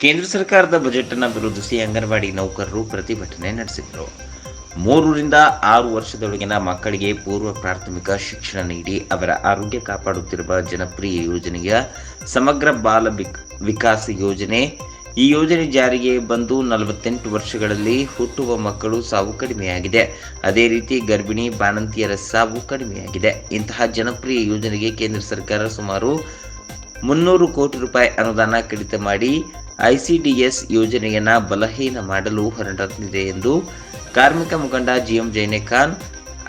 ಕೇಂದ್ರ ಸರ್ಕಾರದ ಬಜೆಟ್ ಅನ್ನು ವಿರೋಧಿಸಿ ಅಂಗನವಾಡಿ ನೌಕರರು ಪ್ರತಿಭಟನೆ ನಡೆಸಿದರು ಮೂರರಿಂದ ಆರು ವರ್ಷದೊಳಗಿನ ಮಕ್ಕಳಿಗೆ ಪೂರ್ವ ಪ್ರಾಥಮಿಕ ಶಿಕ್ಷಣ ನೀಡಿ ಅವರ ಆರೋಗ್ಯ ಕಾಪಾಡುತ್ತಿರುವ ಜನಪ್ರಿಯ ಯೋಜನೆಯ ಸಮಗ್ರ ಬಾಲ ವಿಕ್- ವಿಕಾಸ ಯೋಜನೆ. ಈ ಯೋಜನೆ ಜಾರಿಗೆ ಬಂದು ನಲವತ್ತೆಂಟು ವರ್ಷಗಳಲ್ಲಿ ಹುಟ್ಟುವ ಮಕ್ಕಳು ಸಾವು ಕಡಿಮೆಯಾಗಿದೆ. ಅದೇ ರೀತಿ ಗರ್ಭಿಣಿ ಬಾಣಂತಿಯರ ಸಾವು ಕಡಿಮೆಯಾಗಿದೆ. ಇಂತಹ ಜನಪ್ರಿಯ ಯೋಜನೆಗೆ ಕೇಂದ್ರ ಸರ್ಕಾರ ಸುಮಾರು ಮುನ್ನೂರು ಕೋಟಿ ರೂಪಾಯಿ ಅನುದಾನ ಕಡಿತ ಮಾಡಿ ಐಸಿಡಿಎಸ್ ಯೋಜನೆಯನ್ನು ಬಲಹೀನ ಮಾಡಲು ಹೊರಟಿದೆ ಎಂದು ಕಾರ್ಮಿಕ ಮುಖಂಡ ಜಿಎಂ ಜೈನೇಖಾನ್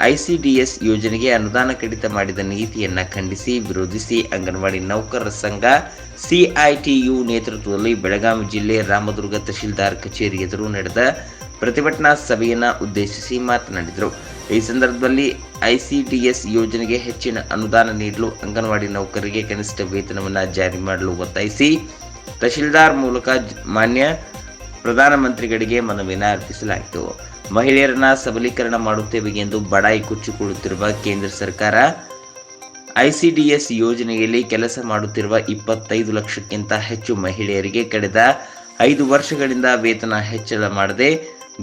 ಐಸಿಡಿಎಸ್ ಯೋಜನೆಗೆ ಅನುದಾನ ಕಡಿತ ಮಾಡಿದ ನೀತಿಯನ್ನು ಖಂಡಿಸಿ ವಿರೋಧಿಸಿ ಅಂಗನವಾಡಿ ನೌಕರರ ಸಂಘ ಸಿಐಟಿಯು ನೇತೃತ್ವದಲ್ಲಿ ಬೆಳಗಾವಿ ಜಿಲ್ಲೆ ರಾಮದುರ್ಗ ತಹಶೀಲ್ದಾರ್ ಕಚೇರಿ ಎದುರು ನಡೆದ ಪ್ರತಿಭಟನಾ ಸಭೆಯನ್ನು ಉದ್ದೇಶಿಸಿ ಮಾತನಾಡಿದರು. ಈ ಸಂದರ್ಭದಲ್ಲಿ ಐಸಿಡಿಎಸ್ ಯೋಜನೆಗೆ ಹೆಚ್ಚಿನ ಅನುದಾನ ನೀಡಲು ಅಂಗನವಾಡಿ ನೌಕರರಿಗೆ ಕನಿಷ್ಠ ವೇತನವನ್ನು ಜಾರಿ ಮಾಡಲು ಒತ್ತಾಯಿಸಿ ತಹಶೀಲ್ದಾರ್ ಮೂಲಕ ಮಾನ್ಯ ಪ್ರಧಾನಮಂತ್ರಿಗಳಿಗೆ ಮನವಿನ ಅರ್ಪಿಸಲಾಯಿತು. ಮಹಿಳೆಯರನ್ನ ಸಬಲೀಕರಣ ಮಾಡುತ್ತೇವೆ ಎಂದು ಬಡಾಯಿ ಕುಚ್ಚಿಕೊಳ್ಳುತ್ತಿರುವ ಕೇಂದ್ರ ಸರ್ಕಾರ, ಐಸಿಡಿಎಸ್ ಯೋಜನೆಯಲ್ಲಿ ಕೆಲಸ ಮಾಡುತ್ತಿರುವ ಇಪ್ಪತ್ತೈದು ಲಕ್ಷಕ್ಕಿಂತ ಹೆಚ್ಚು ಮಹಿಳೆಯರಿಗೆ ಕಳೆದ ಐದು ವರ್ಷಗಳಿಂದ ವೇತನ ಹೆಚ್ಚಳ ಮಾಡದೆ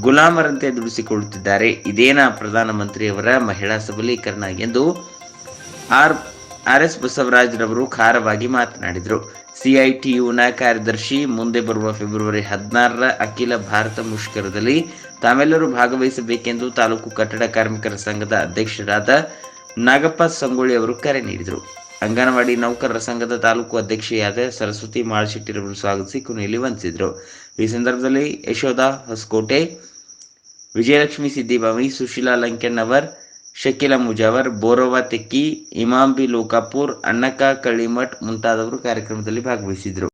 ಗುಲಾಮರಂತೆ ದುಡಿಸಿಕೊಳ್ಳುತ್ತಿದ್ದಾರೆ. ಇದೇನಾ ಪ್ರಧಾನಮಂತ್ರಿಯವರ ಮಹಿಳಾ ಸಬಲೀಕರಣ ಎಂದು ಆರ್ ಆರ್ ಎಸ್ ಬಸವರಾಜ್ರವರು ಖಾರವಾಗಿ ಮಾತನಾಡಿದರು. ಸಿಐಟಿಯುನ ಕಾರ್ಯದರ್ಶಿ ಮುಂದೆ ಬರುವ ಫೆಬ್ರವರಿ ಹದಿನಾರರ ಅಖಿಲ ಭಾರತ ಮುಷ್ಕರದಲ್ಲಿ ತಾವೆಲ್ಲರೂ ಭಾಗವಹಿಸಬೇಕೆಂದು ತಾಲೂಕು ಕಟ್ಟಡ ಕಾರ್ಮಿಕರ ಸಂಘದ ಅಧ್ಯಕ್ಷರಾದ ನಾಗಪ್ಪ ಸಂಗೊಳ್ಳಿ ಅವರು ಕರೆ ನೀಡಿದರು. ಅಂಗನವಾಡಿ ನೌಕರರ ಸಂಘದ ತಾಲೂಕು ಅಧ್ಯಕ್ಷೆಯಾದ ಸರಸ್ವತಿ ಮಾಳಶೆಟ್ಟಿರವರು ಸ್ವಾಗತಿಸಿ ಕೊನೆಯಲ್ಲಿ ವಂದಿಸಿದರು. ಈ ಸಂದರ್ಭದಲ್ಲಿ ಯಶೋಧ ಹೊಸಕೋಟೆ, ವಿಜಯಲಕ್ಷ್ಮಿ ಸಿದ್ದಿಬಾವಿ, ಸುಶೀಲಾ ಲಂಕೆಣ್ಣವರ್ ಶಕೀಲ ಮುಜಾವರ್ ಬೋರವ ತೆಕ್ಕಿ ಇಮಾಂಬಿ ಲೋಕಾಪುರ್ ಅಣ್ಣಕ್ಕ ಕಳ್ಳಿಮಠ್ ಮುಂತಾದವರು ಕಾರ್ಯಕ್ರಮದಲ್ಲಿ ಭಾಗವಹಿಸಿದರು.